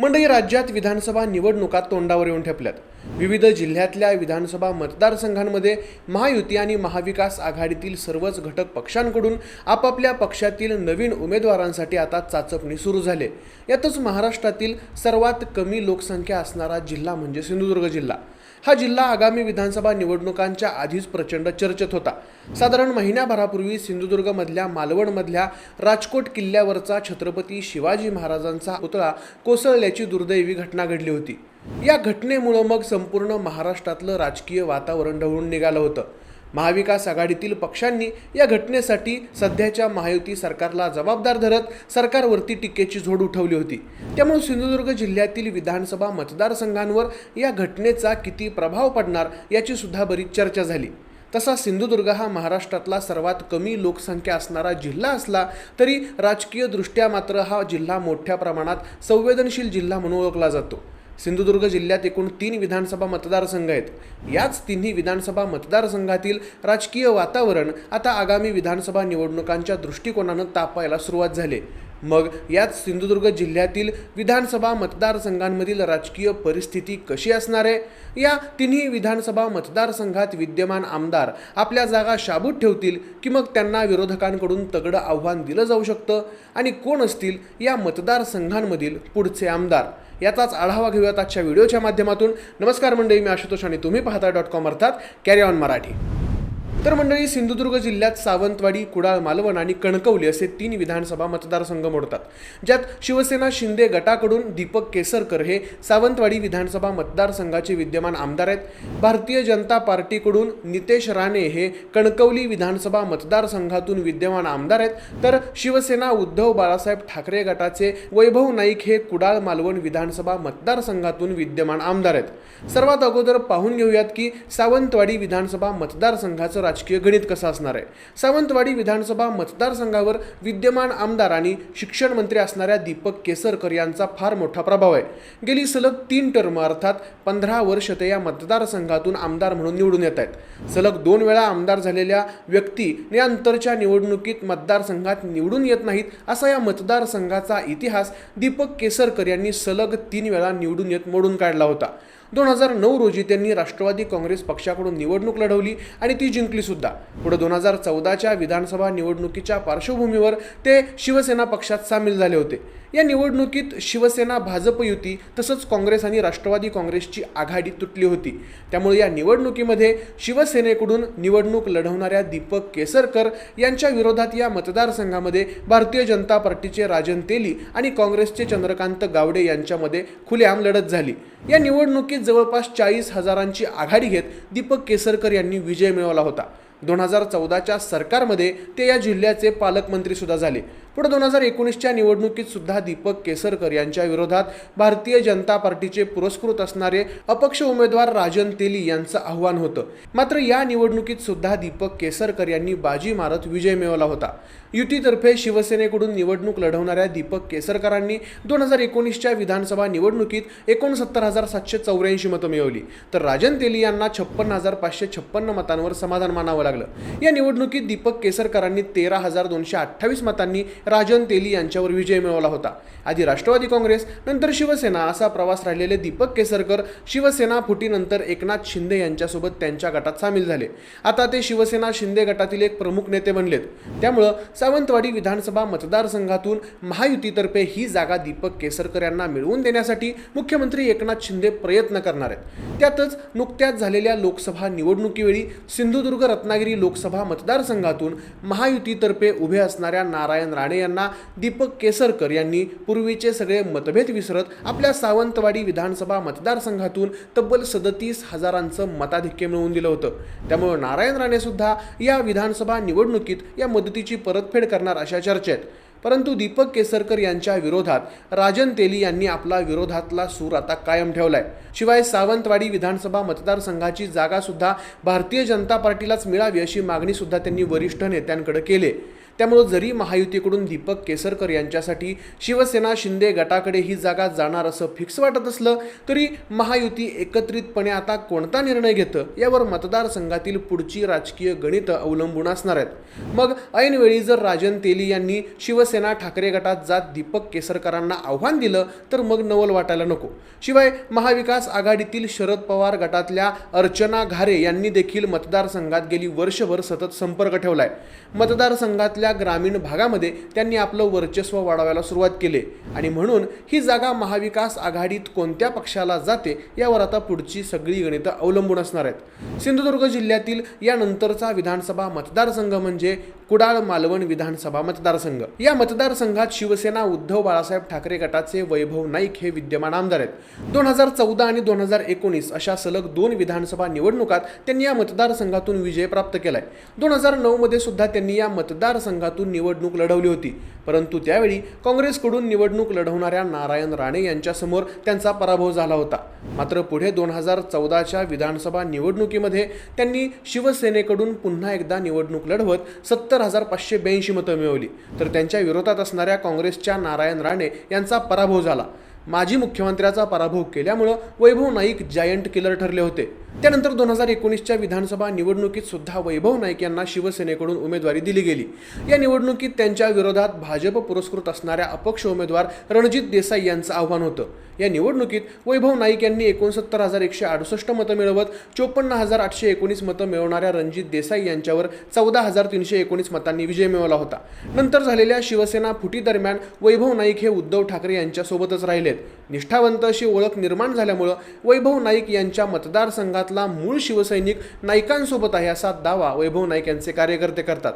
मंडळी राज्यात विधानसभा निवडणुका तोंडावर येऊन ठेपल्यात. विविध जिल्ह्यातल्या विधानसभा मतदारसंघांमध्ये महायुती आणि महाविकास आघाडीतील सर्वच घटक पक्षांकडून आपापल्या पक्षातील नवीन उमेदवारांसाठी आता चाचपणी सुरू झाले. यातच महाराष्ट्रातील सर्वात कमी लोकसंख्या असणारा जिल्हा म्हणजे सिंधुदुर्ग जिल्हा. हा जिल्हा आगामी विधानसभा निवडणुकांच्या आधीच प्रचंड चर्चेत होता. साधारण महिन्याभरापूर्वी सिंधुदुर्गमधल्या मालवणमधल्या राजकोट किल्ल्यावरचा छत्रपती शिवाजी महाराजांचा पुतळा कोसळल्याची दुर्दैवी घटना घडली होती. या घटनेमुळं मग संपूर्ण महाराष्ट्रातलं राजकीय वातावरण ढवळून निघालं होतं. महाविकास आघाडीतील पक्षांनी या घटनेसाठी सध्याच्या महायुती सरकारला जबाबदार धरत सरकारवरती टीकेची झोड उठवली होती. त्यामुळे सिंधुदुर्ग जिल्ह्यातील विधानसभा मतदारसंघांवर या घटनेचा किती प्रभाव पडणार याची सुद्धा बरीच चर्चा झाली. तसा सिंधुदुर्ग हा महाराष्ट्रातला सर्वात कमी लोकसंख्या असणारा जिल्हा असला तरी राजकीयदृष्ट्या मात्र हा जिल्हा मोठ्या प्रमाणात संवेदनशील जिल्हा म्हणून ओळखला जातो. सिंधुदुर्ग जिल्ह्यात एकूण तीन विधानसभा मतदारसंघ आहेत. याच तिन्ही विधानसभा मतदारसंघातील राजकीय वातावरण आता आगामी विधानसभा निवडणुकांच्या दृष्टिकोनानं तापायला सुरुवात झाली. मग यात सिंधुदुर्ग जिल्ह्यातील विधानसभा मतदारसंघांमधील राजकीय परिस्थिती कशी असणार आहे? या तिन्ही विधानसभा मतदारसंघात विद्यमान आमदार आपल्या जागा शाबूत ठेवतील की मग त्यांना विरोधकांकडून तगडं आव्हान दिलं जाऊ शकतं? आणि कोण असतील या मतदारसंघांमधील पुढचे आमदार? याचाच आढावा घेऊयात आजच्या व्हिडिओच्या माध्यमातून. नमस्कार मंडळी मी आशुतोष आणि तुम्ही पाहता डॉट कॉम अर्थात कॅरी ऑन मराठी. तर मंडळी सिंधुदुर्ग जिल्ह्यात सावंतवाडी कुडाळ मालवण आणि कणकवली असे तीन विधानसभा मतदारसंघ मोडतात. ज्यात शिवसेना शिंदे गटाकडून दीपक केसरकर हे सावंतवाडी विधानसभा मतदारसंघाचे विद्यमान आमदार आहेत. भारतीय जनता पार्टीकडून नितेश राणे हे कणकवली विधानसभा मतदारसंघातून विद्यमान आमदार आहेत. तर शिवसेना उद्धव बाळासाहेब ठाकरे गटाचे वैभव नाईक हे कुडाळ मालवण विधानसभा मतदारसंघातून विद्यमान आमदार आहेत. सर्वात अगोदर पाहून घेऊयात की सावंतवाडी विधानसभा मतदारसंघाचं राजकीय गणित कसं असणार आहे? सावंतवाडी विधानसभा मतदारसंघावर विद्यमान आमदार आणि शिक्षण मंत्री असणाऱ्या दीपक केसरकर यांचा फार मोठा प्रभाव आहे. गेली सलग तीन टर्म अर्थात पंधरा वर्ष ते या मतदारसंघातून आमदार म्हणून निवडून येत आहेत. सलग दोन वेळा आमदार झालेल्या व्यक्ती यानंतरच्या निवडणुकीत मतदारसंघात निवडून येत नाहीत असा या मतदारसंघाचा इतिहास दीपक केसरकर यांनी सलग तीन वेळा निवडून येत मोडून काढला होता. दोन हजार नऊ रोजी त्यांनी राष्ट्रवादी काँग्रेस पक्षाकडून निवडणूक लढवली आणि ती जिंकलीसुद्धा पुढे दोन हजार चौदाच्या विधानसभा निवडणुकीच्या पार्श्वभूमीवर ते शिवसेना पक्षात सामील झाले होते. या निवडणुकीत शिवसेना भाजप युती तसंच काँग्रेस आणि राष्ट्रवादी काँग्रेसची आघाडी तुटली होती. त्यामुळे या निवडणुकीमध्ये शिवसेनेकडून निवडणूक लढवणाऱ्या दीपक केसरकर यांच्या विरोधात या मतदारसंघामध्ये भारतीय जनता पार्टीचे राजन तेली आणि काँग्रेसचे चंद्रकांत गावडे यांच्यामध्ये खुलेआम लढत झाली. या निवडणुकीत जवळपास चाळीस हजारांची आघाडी घेत दीपक केसरकर यांनी विजय मिळवला होता. दोन हजार चौदाच्या सरकारमध्ये ते या जिल्ह्याचे पालकमंत्री सुद्धा झाले. पुढे दोन हजार एकोणीसच्या निवडणुकीत सुद्धा दीपक केसरकर यांच्या विरोधात भारतीय जनता पार्टीचे पुरस्कृत असणारे अपक्ष उमेदवार राजन तेली यांचं आव्हान होतं. मात्र या निवडणुकीत सुद्धा दीपक केसरकर यांनी बाजी मारत विजय मिळवला होता. युतीतर्फे शिवसेनेकडून निवडणूक लढवणाऱ्या दीपक केसरकरांनी दोन हजार एकोणीसच्या विधानसभा निवडणुकीत एकोणसत्तर हजार सातशे चौऱ्याऐंशी मतं मिळवली. तर राजन तेली यांना छप्पन्न हजार पाचशे छप्पन्न मतांवर समाधान मानावं लागलं. या निवडणुकीत दीपक केसरकरांनी तेरा हजार दोनशे अठ्ठावीस मतांनी राजन तेली यांच्यावर विजय मिळवला होता. आधी राष्ट्रवादी काँग्रेस नंतर शिवसेना असा प्रवास राहिलेले दीपक केसरकर शिवसेना फुटीनंतर एकनाथ शिंदे यांच्यासोबत त्यांच्या गटात सामील झाले. आता ते शिवसेना शिंदे गटातील एक प्रमुख नेते बनलेत. त्यामुळं सावंतवाडी विधानसभा मतदारसंघातून महायुतीतर्फे ही जागा दीपक केसरकर यांना मिळवून देण्यासाठी मुख्यमंत्री एकनाथ शिंदे प्रयत्न करणार आहेत. त्यातच नुकत्याच झालेल्या लोकसभा निवडणुकीवेळी सिंधुदुर्ग रत्नागिरी लोकसभा मतदारसंघातून महायुतीतर्फे उभे असणाऱ्या नारायण राणे यांना दीपक केसरकर यांनी पूर्वीचे सगळे मतभेद विसरत आपल्या सावंतवाडी विधानसभा मतदारसंघातून तब्बल सदतीस हजारांचं मताधिक्य मिळवून दिलं होतं. त्यामुळे नारायण राणे सुद्धा या विधानसभा निवडणुकीत या मदतीची परतफेड करणार अशा चर्चेत. परंतु दीपक केसरकर यांच्या विरोधात राजन तेली यांनी आपला विरोधातला सूर आता कायम ठेवलाय. शिवाय सावंतवाडी विधानसभा मतदारसंघाची जागा सुद्धा भारतीय जनता पार्टीलाच मिळावी अशी मागणी सुद्धा त्यांनी वरिष्ठ नेत्यांकडे केली. त्यामुळं जरी महायुतीकडून दीपक केसरकर यांच्यासाठी शिवसेना शिंदे गटाकडे ही जागा जाणार असं फिक्स वाटत असलं तरी महायुती एकत्रितपणे आता कोणता निर्णय घेतं यावर मतदारसंघातील पुढची राजकीय गणितं अवलंबून असणार आहेत. मग ऐनवेळी जर राजन तेली यांनी शिवसेना ठाकरे गटात जात दीपक केसरकरांना आव्हान दिलं तर मग नवल वाटायला नको. शिवाय महाविकास आघाडीतील शरद पवार गटातल्या अर्चना घारे यांनी देखील मतदारसंघात गेली वर्षभर सतत संपर्क ठेवलाय. मतदारसंघातल्या त्या ग्रामीण भागामध्ये त्यांनी आपलं वर्चस्व वाढवायला सुरुवात केली. आणि म्हणून ही जागा महाविकास आघाडीत कोणत्या पक्षाला जाते यावर आता पुढची सगळी गणितं अवलंबून असणार आहेत. सिंधुदुर्ग जिल्ह्यातील यानंतरचा विधानसभा मतदारसंघ म्हणजे कुडाळ मालवण विधानसभा मतदारसंघ. या मतदारसंघात शिवसेना उद्धव बाळासाहेब ठाकरे गटाचे वैभव नाईक हे विद्यमान आमदार आहेत. दोन हजार चौदा आणि दोन हजार एकोणीस अशा सलग दोन विधानसभा निवडणुकात त्यांनी या मतदारसंघातून विजय प्राप्त केलाय. दोन हजार नऊ मध्ये सुद्धा त्यांनी या मतदारसंघातून निवडणूक लढवली होती. परंतु त्यावेळी काँग्रेसकडून निवडणूक लढवणाऱ्या नारायण राणे यांच्यासमोर त्यांचा पराभव झाला होता. मात्र पुढे दोन हजार चौदाच्या विधानसभा निवडणुकीमध्ये त्यांनी शिवसेनेकडून पुन्हा एकदा निवडणूक लढवत सत्तर हजार पाचशे ब्याऐंशी मतं मिळवली. तर त्यांच्या विरोधात असणाऱ्या काँग्रेसच्या नारायण राणे यांचा पराभव झाला. माजी मुख्यमंत्र्याचा पराभव केल्यामुळं वैभव नाईक जायंट किलर ठरले होते. त्यानंतर दोन हजार एकोणीसच्या विधानसभा निवडणुकीत सुद्धा वैभव नाईक यांना शिवसेनेकडून उमेदवारी दिली गेली. या निवडणुकीत त्यांच्या विरोधात भाजप पुरस्कृत असणाऱ्या अपक्ष उमेदवार रणजित देसाई यांचं आव्हान होतं. या निवडणुकीत वैभव नाईक यांनी एकोणसत्तर हजार एकशे अडुसष्ट मतं मिळवत चोपन्न हजार आठशे एकोणीस मतं मिळवणाऱ्या रणजित देसाई यांच्यावर चौदा हजार तीनशे एकोणीस मतांनी विजय मिळवला होता. नंतर झालेल्या शिवसेना फुटीदरम्यान वैभव नाईक हे उद्धव ठाकरे यांच्यासोबतच राहिलेत. निष्ठावंत अशी ओळख निर्माण झाल्यामुळं वैभव नाईक यांच्या मतदारसंघातला मूळ शिवसैनिक नाईकांसोबत आहे असा दावा वैभव नाईक यांचे कार्यकर्ते करतात.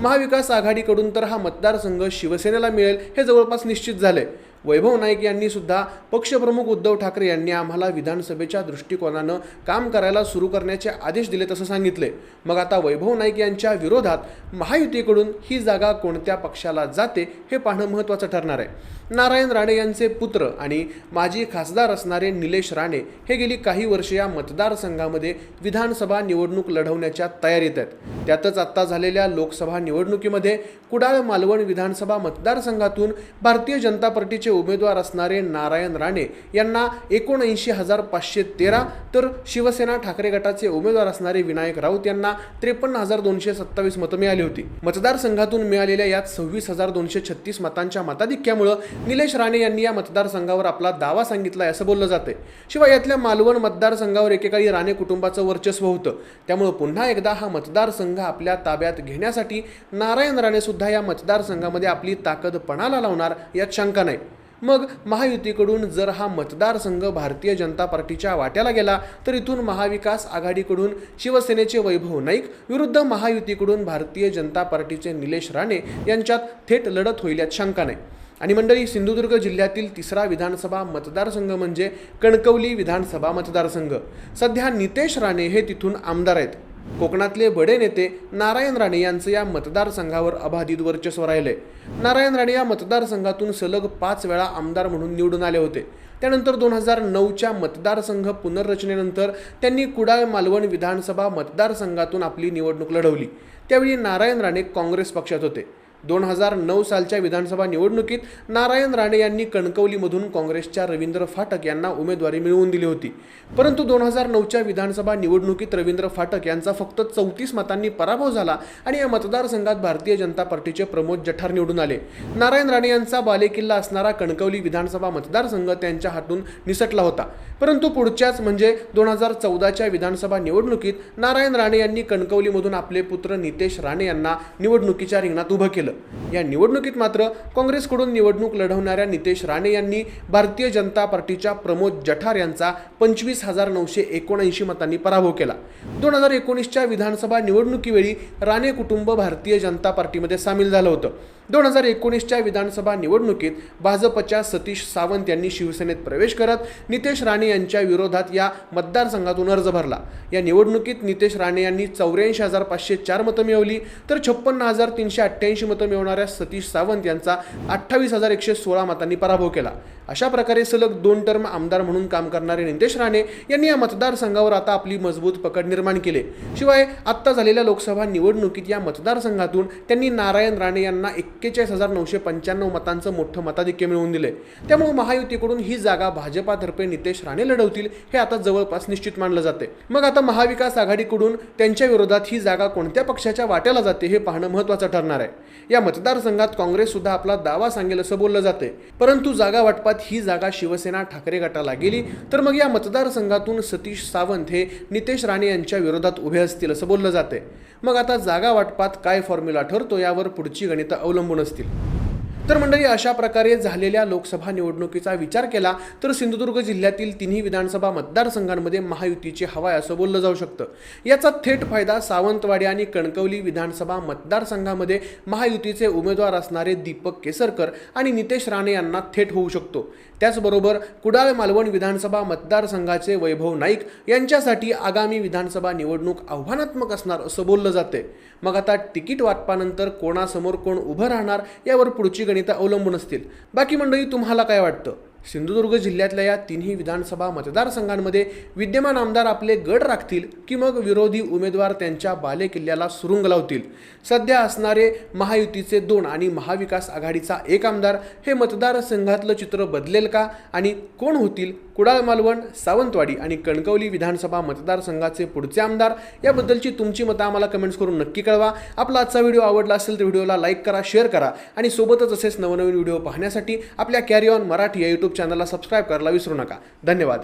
महाविकास आघाडीकडून तर हा मतदारसंघ शिवसेनेला मिळेल हे जवळपास निश्चित झाले. वैभव नाईक यांनी सुद्धा पक्षप्रमुख उद्धव ठाकरे यांनी आम्हाला विधानसभेच्या दृष्टिकोनानं काम करायला सुरू करण्याचे आदेश दिलेत असं सांगितले मग आता वैभव नाईक यांच्या विरोधात महायुतीकडून ही जागा कोणत्या पक्षाला जाते हे पाहणं महत्त्वाचं ठरणार आहे. नारायण राणे यांचे पुत्र आणि माजी खासदार असणारे निलेश राणे हे गेली काही वर्षे या मतदारसंघामध्ये विधानसभा निवडणूक लढवण्याच्या तयारीत आहेत. त्यातच आता झालेल्या लोकसभा निवडणुकीमध्ये कुडाळ मालवण विधानसभा मतदारसंघातून भारतीय जनता पार्टीचे उमेदवार असणारे नारायण राणे यांना एकोणऐंशी हजार पाचशे तेरा तर शिवसेना ठाकरे गटाचे उमेदवार असणारे विनायक राऊत यांना त्रेपन्न हजार दोनशे सत्तावीस मतं मिळाली होती. मतदारसंघातून मिळालेल्या यात सव्वीस हजार दोनशे छत्तीस मतांच्या मताधिक्यामुळं निलेश राणे यांनी या मतदारसंघावर आपला दावा सांगितलाय असं बोललं जाते शिवाय यातल्या मालवण मतदारसंघावर एकेकाळी राणे कुटुंबाचं वर्चस्व होतं. त्यामुळं पुन्हा एकदा हा मतदारसंघ आपल्या ताब्यात घेण्यासाठी नारायण राणे सुद्धा या मतदारसंघामध्ये आपली ताकद पणाला लावणार यात शंका नाही. मग महायुतीकडून जर हा मतदारसंघ भारतीय जनता पार्टीच्या वाट्याला गेला तर इथून महाविकास आघाडीकडून शिवसेनेचे वैभव नाईक विरुद्ध महायुतीकडून भारतीय जनता पार्टीचे निलेश राणे यांच्यात थेट लढत होईल यात शंका नाही. आणि मंडळी सिंधुदुर्ग जिल्ह्यातील तिसरा विधानसभा मतदारसंघ म्हणजे कणकवली विधानसभा मतदारसंघ. सध्या नितेश राणे हे तिथून आमदार आहेत. कोकणातले बडे नेते नारायण राणे यांचं या मतदारसंघावर अबाधित वर्चस्व राहिले नारायण राणे या मतदारसंघातून सलग पाच वेळा आमदार म्हणून निवडून आले होते. त्यानंतर दोन हजार नऊच्या मतदारसंघ पुनर्रचनेनंतर त्यांनी कुडाळ मालवण विधानसभा मतदारसंघातून आपली निवडणूक लढवली. त्यावेळी नारायण राणे काँग्रेस पक्षात होते. दोन हजार नऊ सालच्या विधानसभा निवडणुकीत नारायण राणे यांनी कणकवलीमधून काँग्रेसच्या रवींद्र फाटक यांना उमेदवारी मिळवून दिली होती. परंतु दोन हजार नऊच्या विधानसभा निवडणुकीत रवींद्र फाटक यांचा फक्त चौतीस मतांनी पराभव झाला आणि या मतदारसंघात भारतीय जनता पार्टीचे प्रमोद जठार निवडून आले. नारायण राणे यांचा बालेकिल्ला असणारा कणकवली विधानसभा मतदारसंघ त्यांच्या हातून निसटला होता. परंतु पुढच्याच म्हणजे दोन हजार चौदाच्या विधानसभा निवडणुकीत नारायण राणे यांनी कणकवलीमधून आपले पुत्र नितेश राणे यांना निवडणुकीच्या रिंगणात उभं केलं. या निवडणुकीत मात्र काँग्रेसकडून निवडणूक लढवणाऱ्या नितेश राणे यांनी भारतीय जनता पार्टीच्या प्रमोद जठार यांचा पंचवीस हजार नऊशे एकोणऐंशी मतांनी पराभव केला. दोन हजार एकोणीसच्या विधानसभा निवडणुकीवेळी राणे कुटुंब भारतीय जनता पार्टीमध्ये सामील झालं होतं. दोन हजार एकोणीसच्या विधानसभा निवडणुकीत भाजपच्या सतीश सावंत यांनी शिवसेनेत प्रवेश करत नितेश राणे यांच्या विरोधात या मतदारसंघातून अर्ज भरला. या निवडणुकीत नितेश राणे यांनी चौऱ्याऐंशी हजार पाचशे चार मतं मिळवली तर छप्पन्न हजार तीनशे अठ्ठ्याऐंशी मतं मिळवणाऱ्या सतीश सावंत यांचा अठ्ठावीस हजार एकशे सोळा मतांनी पराभव केला. अशा प्रकारे सलग दोन टर्म आमदार म्हणून काम करणारे नितेश राणे यांनी या मतदारसंघावर आता आपली मजबूत पकड निर्माण केली. शिवाय आत्ता झालेल्या लोकसभा निवडणुकीत या मतदारसंघातून त्यांनी नारायण राणे यांना एक्केचाळीस हजार नऊशे पंच्याण्णव मतांचं मोठं मताधिक्य मिळवून दिले. त्यामुळे महायुतीकडून ही जागा भाजपातर्फे नितेश राणे लढवतील हे आता जवळपास निश्चित मानलं जाते. मग आता महाविकास आघाडीकडून त्यांच्या विरोधात ही जागा कोणत्या पक्षाच्या वाट्याला जाते हे पाहणं महत्त्वाचं ठरणार आहे. या मतदारसंघात काँग्रेस सुद्धा आपला दावा सांगेल असं बोललं जाते परंतु जागा वाटपात ही जागा शिवसेना ठाकरे गटाला गेली तर मग या मतदारसंघातून सतीश सावंत हे नितेश राणे यांच्या विरोधात उभे असतील असं बोललं जाते मग आता जागा वाटपात काय फॉर्म्युला ठरतो यावर पुढची गणितं अवलंबून असतील? तर मंडळी अशा प्रकारे झालेल्या लोकसभा निवडणुकीचा विचार केला तर सिंधुदुर्ग जिल्ह्यातील तिन्ही विधानसभा मतदारसंघांमध्ये महायुतीची हवा आहे असं बोललं जाऊ शकतं. याचा थेट फायदा सावंतवाडी आणि कणकवली विधानसभा मतदारसंघामध्ये महायुतीचे उमेदवार असणारे दीपक केसरकर आणि नितेश राणे यांना थेट होऊ शकतो. त्याचबरोबर कुडाळ मालवण विधानसभा मतदारसंघाचे वैभव नाईक यांच्यासाठी आगामी विधानसभा निवडणूक आव्हानात्मक असणार असं बोललं जाते मग आता तिकीट वाटपानंतर कोणासमोर कोण उभं राहणार यावर पुढची गणितं अवलंबून असतील. बाकी मंडळी तुम्हाला काय वाटतं? सिंधुदुर्ग जिल्ह्यातल्या या तिन्ही विधानसभा मतदारसंघांमध्ये विद्यमान आमदार आपले गड राखतील की मग विरोधी उमेदवार त्यांच्या बालेकिल्ल्याला सुरुंग लावतील? सध्या असणारे महायुतीचे दोन आणि महाविकास आघाडीचा एक आमदार हे मतदारसंघातलं चित्र बदलेल का? आणि कोण होतील? कुडाळ मालवण सावंतवाडी आणि कणकवली विधानसभा मतदारसंघाचे पुढचे आमदार. याबद्दलची तुमची मतं आम्हाला कमेंट्स करून नक्की कळवा. आपला आजचा व्हिडिओ आवडला असेल तर व्हिडिओला लाईक करा शेअर करा आणि सोबतच असेच नवनवीन व्हिडिओ पाहण्यासाठी आपल्या कॅरी ऑन मराठी या यूट्यूब चॅनलला सबस्क्राईब करायला विसरू नका. धन्यवाद.